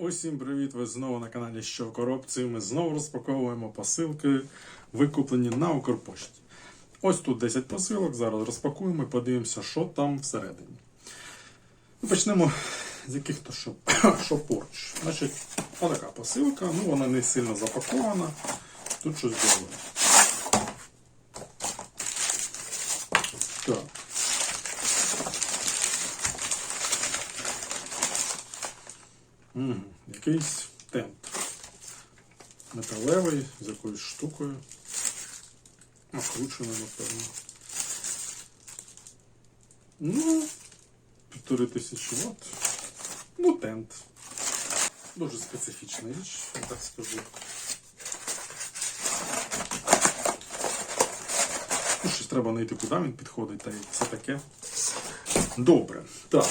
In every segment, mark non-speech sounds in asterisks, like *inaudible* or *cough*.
Усім привіт! Ви знову на каналі Що в коробці. Ми знову розпаковуємо посилки, викуплені на Укрпошті. Ось тут 10 посилок. Зараз розпакуємо і подивимося, що там всередині. Ну, Почнемо з яких-то що, *coughs* що поруч. Значить, отака посилка, ну вона не сильно запакована. Тут щось добре. Так. Якийсь тент. Металевий з якоюсь штукою. Накручений, напевно. Ну, півтори тисячі ватт. Ну, тент. Дуже специфічна річ, я так скажу. Ну, щось треба знайти, куди він підходить, та й все таке. Добре. Так.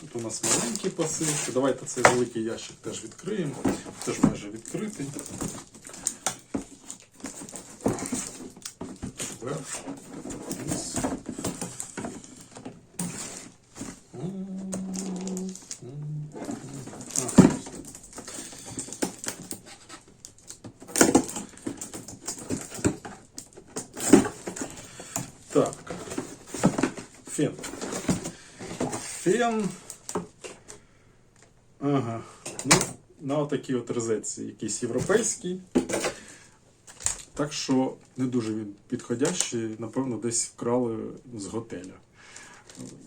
Тут у нас маленькі посилки. Давайте цей великий ящик теж відкриємо. Теж майже відкритий. Так. Фен. Фен. Ага. Ну, на отакій от розетці якийсь європейський. Так що не дуже він підходящий, напевно, десь вкрали з готеля.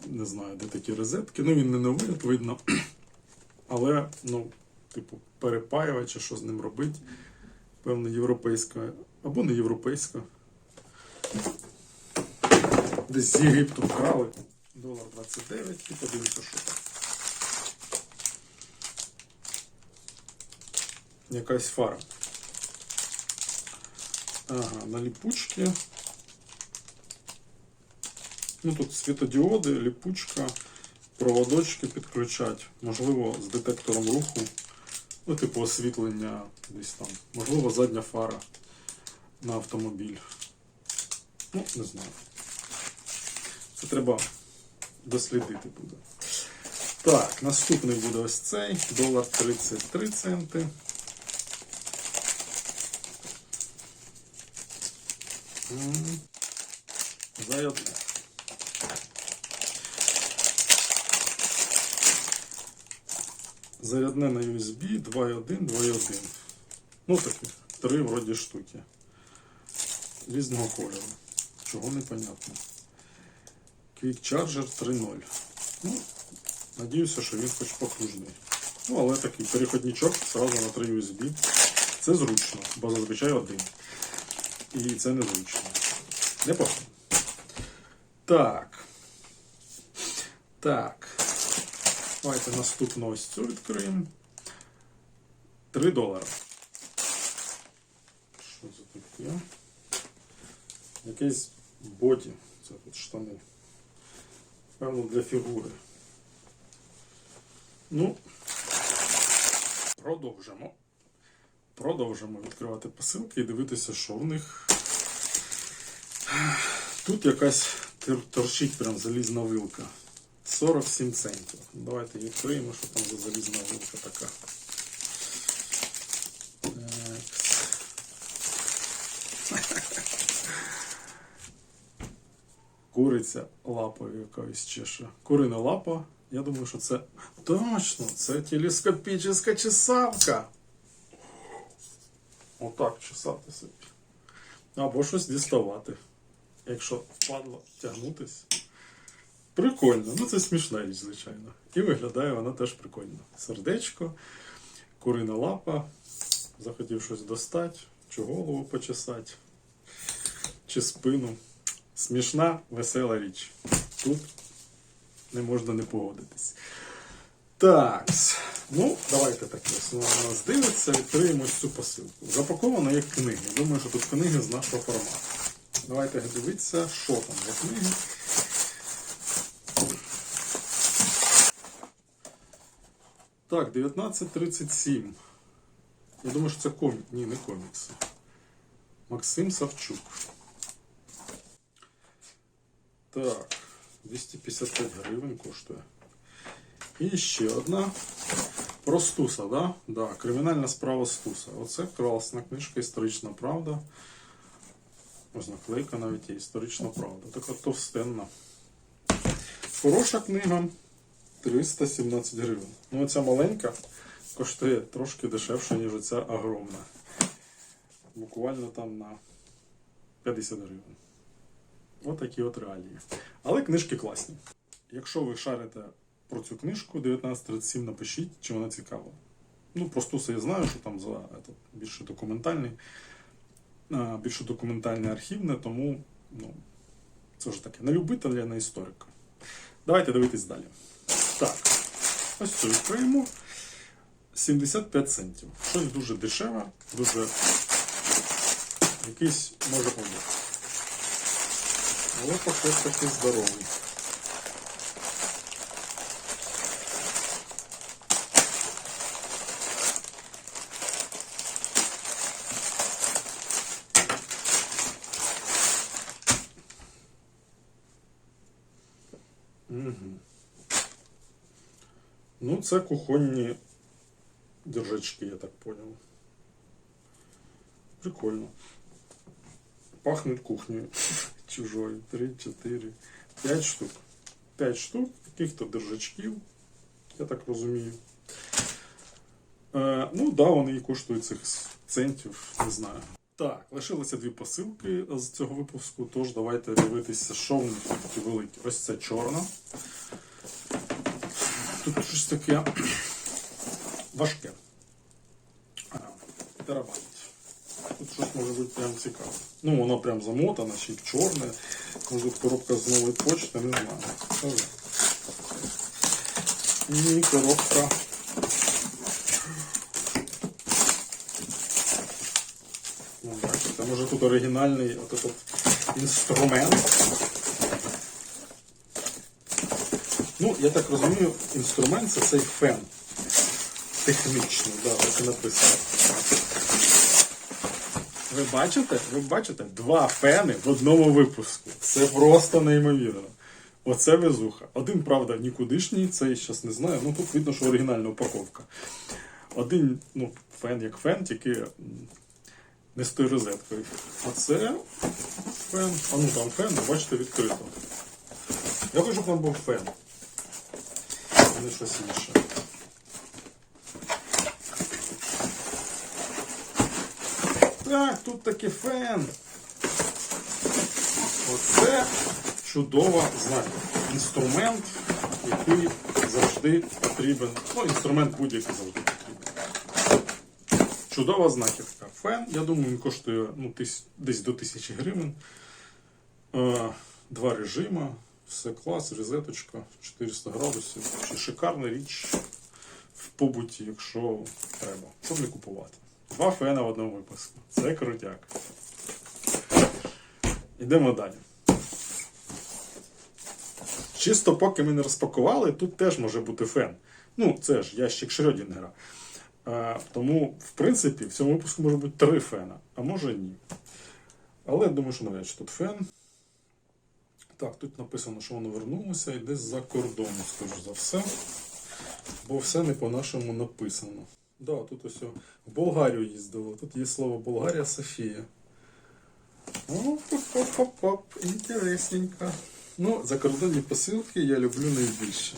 Не знаю, де такі розетки. Ну, він не новий, видно. Але, ну, типу, перепаювач, а що з ним робить. Певно, європейська. Або не європейська. Десь з Єгипту вкрали. Долар 29 і подивимося, що там. Якась фара. Ага, на ліпучки. Ну тут світодіоди, ліпучка, проводочки підключать. Можливо, з детектором руху. Ну, типу освітлення десь там. Можливо, задня фара на автомобіль. Ну, не знаю. Це треба дослідити буде. Так, наступний буде ось цей. Долар 33 центи. Зарядне. Зарядне на USB 2.1, 2.1. Ну такі, три вроді штуки. Різного кольору. Чого непонятно. Quick Charger 3.0. Ну, надіюся, що він хоч потужний. Ну, але такий переходничок сразу на 3 USB. Це зручно, бо зазвичай один. І це незручно. Непогано. Так. Так. Давайте наступну ось цю відкриємо. 3 долари. Що це таке? Якийсь боді. Це тут штани. Певно, для фігури. Ну, продовжимо. Продовжимо відкривати посилки і дивитися, що в них. Тут якась торчить прям залізна вилка. 47 центів. Давайте відкриємо, що там за залізна вилка така. Так. Куриця лапою якоюсь чеше. Курина лапа. Я думаю, що це точно, це телескопічна чесавка. Отак чесати собі. Або щось діставати. Якщо впадло тягнутись. Прикольно, ну це смішна річ, звичайно. І виглядає вона теж прикольно. Сердечко, курина лапа. Захотів щось достати, чи голову почесати, чи спину. Смішна, весела річ. Тут не можна не погодитись. Так, ну, давайте так на нас дивиться, відкриємо цю посилку. Запаковано як книги. Думаю, що тут книги з нашого формату. Давайте дивитися, що там за книги. Так, 1937. Я думаю, що це комік. Ні, не комікси. Максим Савчук. Так, 255 гривень коштує. І ще одна. Про Стуса, да? Да, кримінальна справа Стуса. Оце класна книжка Історична правда. Ось наклейка навіть є історична правда. Така товстенна. Хороша книга 317 гривень. Ну, оця маленька коштує трошки дешевше, ніж оця огромна. Буквально там на 50 гривень. Отакі от реалії. Але книжки класні. Якщо ви шарите про цю книжку 1937, напишіть, чи вона цікава. Ну, про Стуса я знаю, що там за этот, більше документальний, більше документальне архівне, тому ну, це вже таке. Не любителя, не історика. Давайте дивитись далі. Так, ось цю відкриємо. 75 центів. Щось дуже дешеве, дуже якийсь може помір. Але пакет такий здоровий. Угу. Ну, це кухонні держачки, я так понял. Прикольно. Пахнет кухнею *laughs* чужою. Три, чотири, п'ять штук. П'ять штук яких-то держачків, я так розумію. Е, ну, да, вони і коштують цих центів, не знаю. Так, лишилося дві посилки з цього випуску, тож давайте дивитися, що в них такі великі. Ось це чорна. Тут щось таке важке. Терабайт. Тут щось може бути прям цікаве. Ну, воно прям замотане, ще й чорне. Може коробка з нової почти, не знаю. І коробка. Ну, бачите, може тут оригінальний от этот інструмент. Ну, я так розумію, інструмент це цей фен. Технічний, да, так і написано. Ви бачите? Ви бачите? Два фени в одному випуску. Це просто неймовірно. Оце везуха. Один, правда, нікудишній, цей зараз не знаю. Ну тут видно, що оригінальна упаковка. Один, ну, фен як фен, тільки не з тою розеткою. А це фен. А ну там фен, бачите, відкрито. Я хочу, щоб там був фен. Не щось інше. Так, тут таки фен. Оце чудова знахідка. Інструмент, який завжди потрібен. Ну, інструмент будь-який завжди потрібен. Чудова знахідка. Фен, я думаю, він коштує ну, тис- десь до 1000 гривень. Е, Два режима, все клас, розеточка, 400 градусів. Ще шикарна річ в побуті, якщо треба, щоб не купувати. Два фена в одному випуску. Це крутяк. Йдемо далі. Чисто поки ми не розпакували, тут теж може бути фен. Ну, це ж ящик Шрёдінгера. А, тому, в принципі, в цьому випуску може бути три фена, а може ні. Але я думаю, що навряд чи тут фен. Так, тут написано, що воно вернулося і десь за кордону, скажу за все. Бо все не по-нашому написано. Да, тут ось в Болгарію їздило. Тут є слово Болгарія Софія. Оп-оп-оп-оп, інтересненько. Ну, закордонні посилки я люблю найбільше.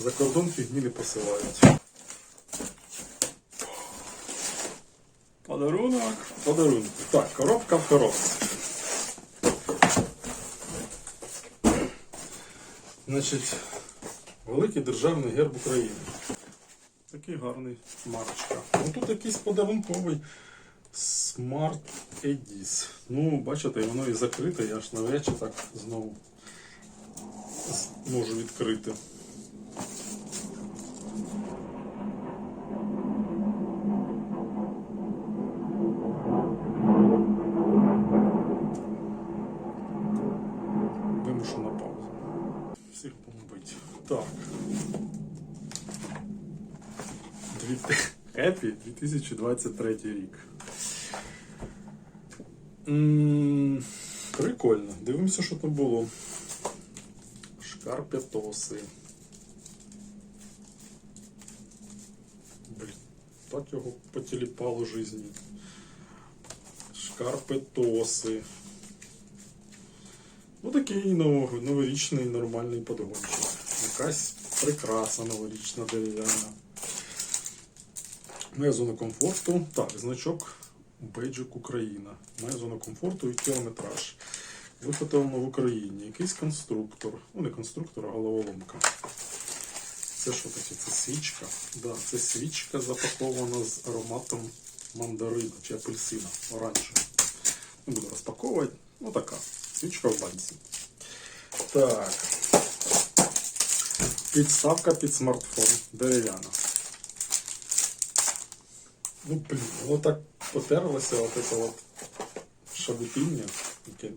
За кордон фігні не посилають. Подарунок, подарунок. Так, коробка в коробці. Значить, великий державний герб України. Такий гарний марочка. Ну тут якийсь подарунковий Smart Edis. Ну, бачите, воно і закрите, я ж навряд чи так знову можу відкрити. Хеппі 2023 рік. Прикольно. Дивимося, що там було. Шкарпетоси. так його потіліпало жизні. Шкарпетоси. Ну такий новорічний нормальний подгончик. Якась прикраса новорічна дерев'яна. Моя зона комфорту. Так, значок Бейджик Україна. Моя зона комфорту і кілометраж. Виготовлено в Україні. Якийсь конструктор. Ну, не конструктор, а головоломка. Це що таке? Це свічка. Да, це свічка запакована з ароматом мандарина чи апельсина оранжевого. Не буду розпаковувати. Ну така. Свічка в банці. Так. Підставка під смартфон. Дерев'яна. Ну, блін, воно так потерлося, от це от шабутіння, яке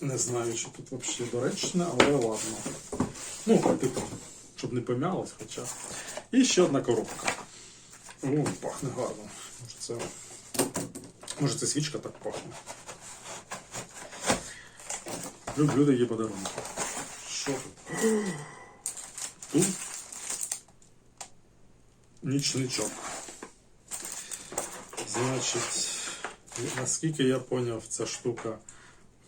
не знаю, чи тут взагалі доречне, але ладно. Ну, типу, щоб не помялось, хоча. І ще одна коробка. О, пахне гарно. Може це. Може це свічка так пахне. Люблю такі подарунки. Що тут? Тут нічничок. Значить, наскільки я зрозумів, ця штука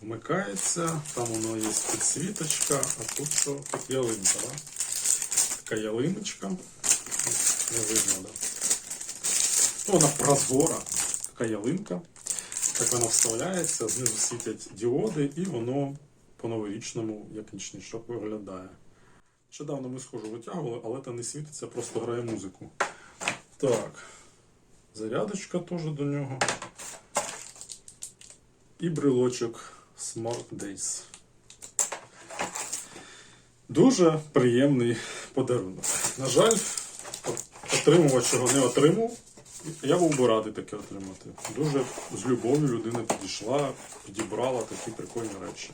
вмикається, там воно є підсвіточка, а тут що? Тут ялинка, да? Така ялиночка. Не видно, да? Ну, вона прозора, така ялинка. Так вона вставляється, знизу світять діоди, і воно по-новорічному, як нічничок, виглядає. Нещодавно ми схожу витягували, але там не світиться, просто грає музику. Так. Зарядочка теж до нього. І брелочок Smart Days. Дуже приємний подарунок. На жаль, отримувач його не отримав. Я був би радий таке отримати. Дуже з любов'ю людина підійшла, підібрала такі прикольні речі.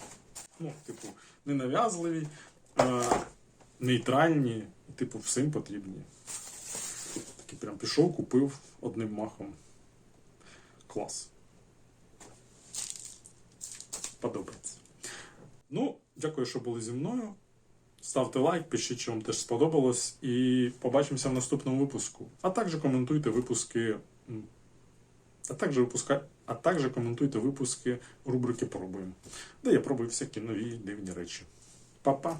Ну, типу, ненав'язливі, нейтральні, типу, всім потрібні. Прям пішов, купив одним махом. Клас. Подобається. Ну, дякую, що були зі мною. Ставте лайк, пишіть, чи вам теж сподобалось. І побачимося в наступному випуску. А також коментуйте випуски. А також, випуска... а також коментуйте випуски рубрики Пробуємо, де я пробую всякі нові дивні речі. Па-па!